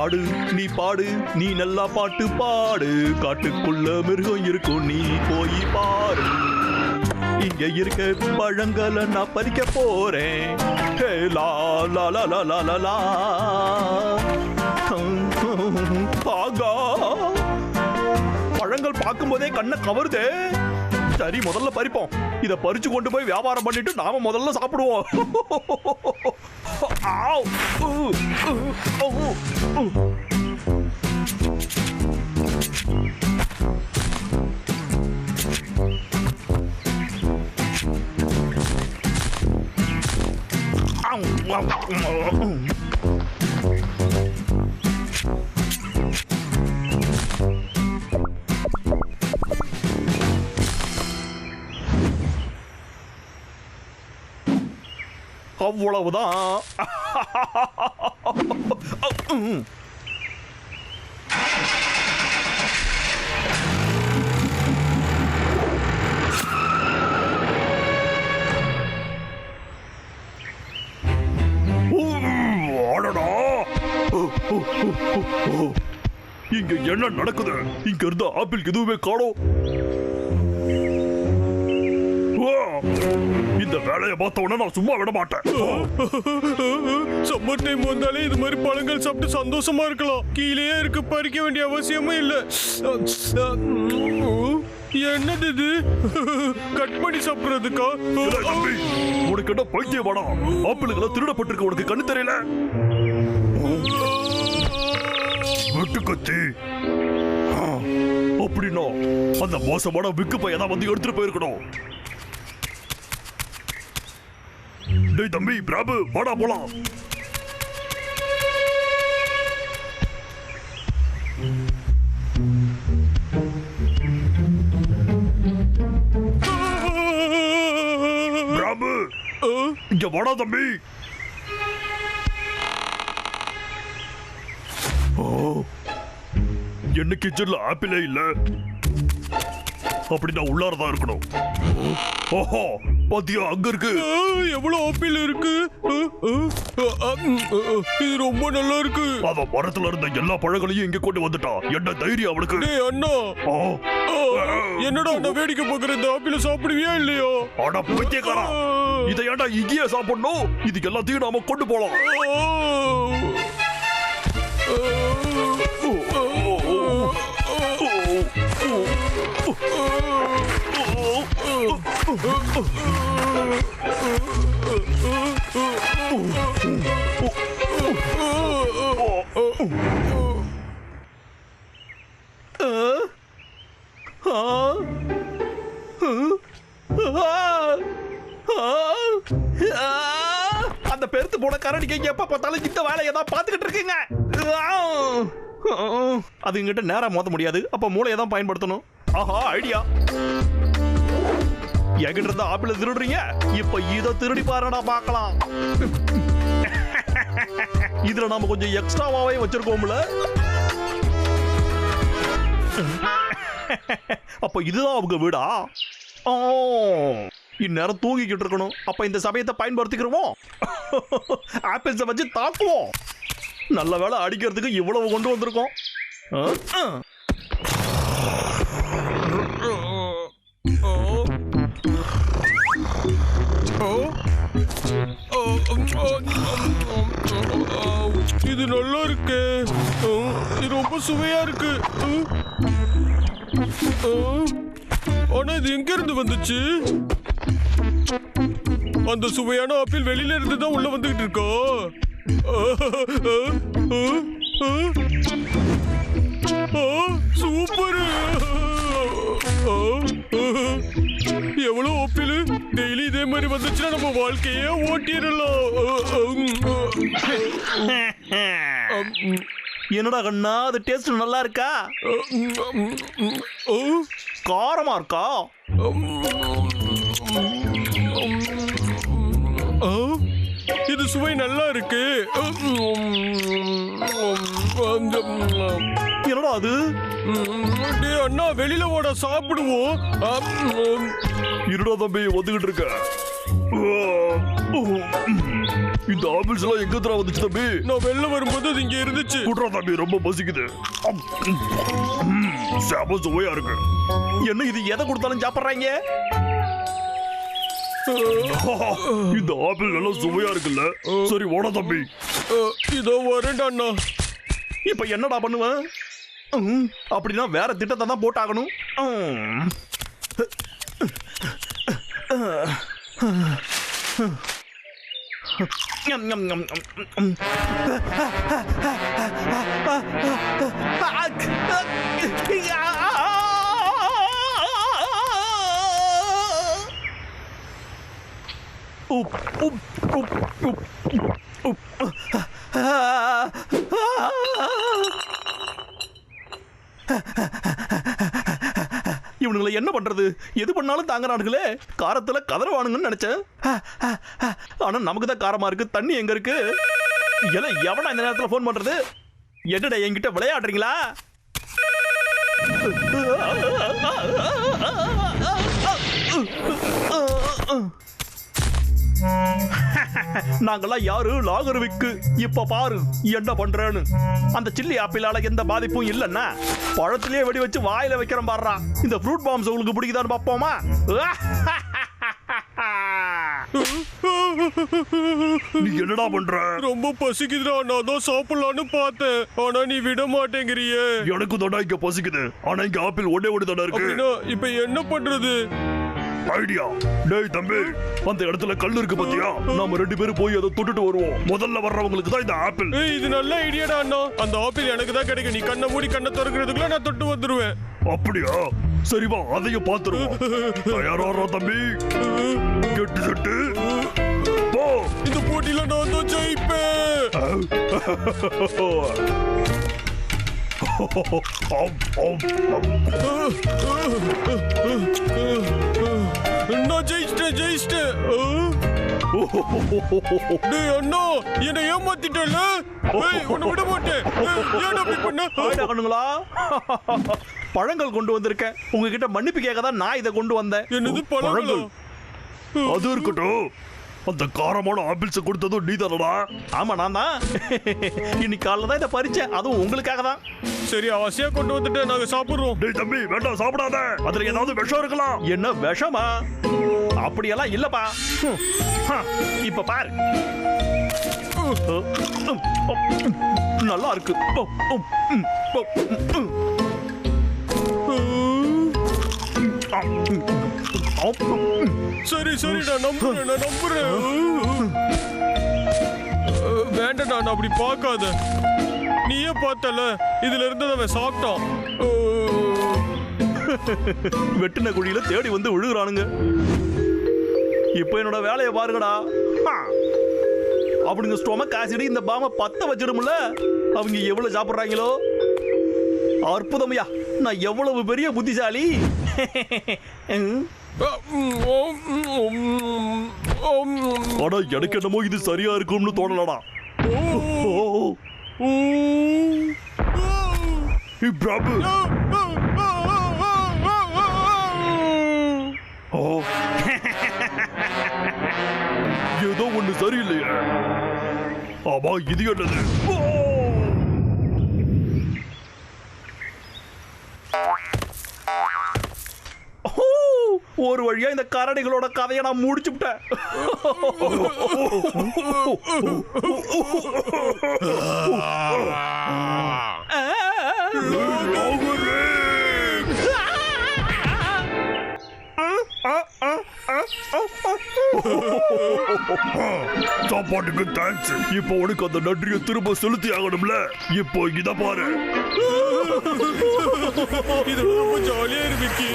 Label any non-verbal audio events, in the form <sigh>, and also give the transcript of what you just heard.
காடு நீ பாடு நீ நல்லா பாட்டு பாடு. காட்டுக்குள்ள மிருகம் இருக்கும் நீ போய் பாரு. இங்க இருக்க பழங்களை நான் பறிக்க போறேன். ஹே லா லா லா லா லா லா லா. ஆகா பழங்கள் பார்க்கும்போதே கண்ணை கவருதே. சரி முதல்ல பறிப்போம். இத பறிச்சு கொண்டு போய் வியாபாரம் பண்ணிட்டு நாம முதல்ல சாப்பிடுவோம். ஆவ். அவ்வளவுதான். இங்க என்ன நடக்குது? இங்க இருந்த ஆப்பிள் எதுவுமே காணோம். இந்த வேலையை பார்த்த உடனே நான் சும்மா விட மாட்டேன். சம்மர் டைம் வந்தாலே இது மாதிரி பழங்கள் சாப்பிட்டு சந்தோஷமா இருக்கலாம். கீழேயே இருக்கு பறிக்க வேண்டிய அவசியமே இல்ல. என்னது இது? கட் பண்ணி சாப்பிடுறதுக்கா? உனக்கு என்ன பைத்தியம் வேணாம் ஆப்பிளுகளை திருடப்பட்டிருக்கு உனக்கு கண்ணு தெரியல? வெட்டு கத்தி ஆ, அப்படின்னா அந்த மோசமான விக்கு பையன் தான் வந்து எடுத்துட்டு போயிருக்கணும். டேய் தம்பி பிராபு வாடா போலாம். பிராபு இங்க வாடா தம்பி. என்ன கிச்சன்ல ஆப்பிளே இல்ல? நான் உள்ளாரதான் இருக்கணும். ஓஹோ பாத்தியா அங்க இருக்கு. எவ்வளவு ஆப்பிள் இருக்கு? இது ரொம்ப நல்லா இருக்கு. அவன் மரத்துல இருந்த எல்லா பழங்களையும் இங்க கொண்டு வந்துட்டான் என்ன தைரியம் அவனுக்கு டேய் அண்ணா. என்னடா அண்ணா வேடிக்கை பார்க்குற இந்த ஆப்பிள சாப்பிடுவியா இல்லையா? அட பைத்தியக்காரா. இதை ஏன்டா இங்கேயே சாப்பிடணும்? இதுக்கு எல்லாத்தையும் நாம கொண்டு போலாம். அந்த பெருத்து போன கரடிக்கு எப்ப பார்த்தாலும் இந்த வேலையை தான் பார்த்துக்கிட்டு இருக்கீங்க. அது எங்கிட்ட நேரம் மோத முடியாது. அப்ப மூளையை தான் பயன்படுத்தணும். ஆஹா ஐடியா என்கிட்ட இருந்த ஆப்பிள திருடுறீங்க? இப்ப இதை திருடி பாருடா பார்க்கலாம். இதுல நாம கொஞ்சம் எக்ஸ்ட்ராவாவே வச்சிருக்கோம்ல. அப்ப இதுதான் அவங்க வீடா? ஓ இந்நேரம் தூங்கிக்கிட்டு இருக்கணும். அப்ப இந்த சமயத்தை பயன்படுத்திக்கிறோம் ஆப்பிள்ஸை வச்சு தாக்குவோம். நல்ல வேலை அடிக்கிறதுக்கு இவ்வளவு கொண்டு வந்திருக்கோம். இது நல்லா இருக்கு. இது ரொம்ப சுவையா இருக்கு. ஆனா இது எங்க இருந்து வந்துச்சு? அந்த சுவையான ஆப்பிள் வெளியில இருந்து தான் உள்ள வந்துகிட்டு இருக்கா? சூப்பர். எவ்வளவு டெய்லி இதே மாதிரி வந்துச்சுன்னா நம்ம வாழ்க்கையே ஓட்டிடலாம். என்னடா கண்ணா அது டேஸ்ட் நல்லா இருக்கா? காரமா இருக்கா? இது சுவை நல்லா இருக்கு. என்னடா அது? அண்ணா வெளியில ஓட சாப்பிடுவோம். இருடா தம்பி வந்துகிட்டு இருக்க. இந்த ஆப்பிள்ஸ் எல்லாம் எங்க தர வந்துச்சு தம்பி? நான் வெளில வரும்போது அது இங்க இருந்துச்சு. குட்ரா தம்பி ரொம்ப பசிக்குது. அம், சுவையா இருக்கு. என்ன இது எதை கொடுத்தாலும் சாப்பிடுறாங்க? இந்த ஆப்பிள் நல்லா சுவையா இருக்குல்ல. சரி ஓட தம்பி. இதோ வரேன்டா அண்ணா. இப்ப என்னடா பண்ணுவேன் ம், அப்படின்னா வேற திட்டத்தை தான் போட்டாகணும். ம். ஞம், ஞம், ஞம், உப் உப். இவனுங்களை என்ன பண்றது? எது பண்ணாலும் தாங்குறானுங்களே. காரத்துல கதறவானுங்கன்னு நினைச்சேன். ஆனா நமக்கு தான் காரமா இருக்கு. தண்ணி எங்க இருக்கு? இல்ல எவனா இந்த நேரத்துல ஃபோன் பண்றது? என்னடா என்கிட்ட விளையாடுறீங்களா? <laughs> நாங்கெல்லாம் யாரு? லாகர்விக்கு. இப்ப பாரு என்ன பண்றேன்னு. அந்த சில்லி ஆப்பிளால எந்த பாதிப்பும் இல்லைன்னா பழத்திலேயே வெடி வச்சு வாயில வைக்கிறோம் பாடுறா இந்த ஃப்ரூட் பாம்ஸ் உங்களுக்கு பிடிக்குதான்னு பார்ப்போமா? <laughs> நீ என்னடா பண்ற? ரொம்ப பசிக்குதுடா. நான் தான் சாப்பிடலான்னு பார்த்தேன். ஆனா நீ விட மாட்டேங்கிறியே. எனக்கு தாண்டா இங்க பசிக்குது. ஆனா இங்க ஆப்பிள் ஒன்னே ஒன்று தானே இருக்கு இப்ப என்ன பண்றது? ஐடியா. டேய் தம்பி அந்த இடத்துல கல் இருக்கு பாத்தியா? நாம ரெண்டு பேரும் போய் அதை தொட்டுட்டு வருவோம். முதல்ல வர்றவங்களுக்கு தான் இந்த ஆப்பிள். இது நல்ல ஐடியாடா அண்ணா. அந்த ஆப்பிள் எனக்கு தான் கிடைக்கும். நீ கண்ணை மூடி கண்ணை திறக்கிறதுக்குள்ள நான் தொட்டு வந்துருவேன். அப்படியா? சரி வா அதையும் பாத்துருவோம் தயாரா தம்பி. கெட்டு செட்டு. போ. இந்த போட்டியில நான் தான் ஜெயிப்பேன். நான் ஜெயிச்சிட்டேன் ஜெயிச்சிட்டேன் டேய் அண்ணா என்னை ஏமாத்திட்டல ஏய் உன்னை விட மாட்டேன். ஏன் அப்படி பண்ண? ஆயிடா கண்ணுங்களா. பழங்கள் கொண்டு வந்திருக்கேன். உங்ககிட்ட மன்னிப்பு கேட்க தான் நான் இதை கொண்டு வந்தேன். என்னது பழங்களா? அது இருக்கட்டும். அந்த காரமான ஆப்பிள்ஸ் கொடுத்ததும் நீ தானடா ஆமா நான் தான் இன்னைக்கு காலைல தான் இதை பறிச்சேன். அதுவும் உங்களுக்காக தான் சரி அவசியா கொண்டு வந்துட்டு நாங்க சாப்பிடுறோம். டேய் தம்பி வேண்டாம் சாப்பிடாத. அதுல ஏதாவது விஷம் இருக்கலாம். என்ன விஷமா? அப்படியெல்லாம் இல்லப்பா. இப்ப பாரு. நல்லா இருக்கு. சரி சரி நான் நம்புறேன் நான் நம்புறேன். வேண்டாம் நான் அப்படி பார்க்காத. நீயே பார்த்தல. இதுல இருந்து அவன் சாப்பிட்டான். வெட்டின குழியில தேடி வந்து விழுகுறானுங்க. இப்போ என்னோட வேலையை பாருங்கடா. அப்படிங்க ஸ்டொமக் ஆசிட் இந்த பாம பத்த வச்சிடும்ல அவங்க எவ்வளவு சாப்பிடுறாங்களோ. அற்புதம்யா நான் எவ்வளவு பெரிய புத்திசாலி. ஆனா எனக்கு என்னமோ இது சரியா இருக்கும்னு தோணலடா. ஓ. பிரபு ஓ <laughs> ஏதோ ஒண்ணு சரியில்லையே. ஆமா இது என்னது! ஒரு வழியா இந்த கரடிகளோட கதையை நான் முடிச்சுட்டேன் <laughs> <laughs> சாப்பாட்டுக்கு தேங்க்ஸ் இப்போ உனக்கு அந்த நன்றியை திரும்ப செலுத்தி ஆகணும்ல. இப்போ இத பாரு. இது ரொம்ப ஜாலியா இருக்கு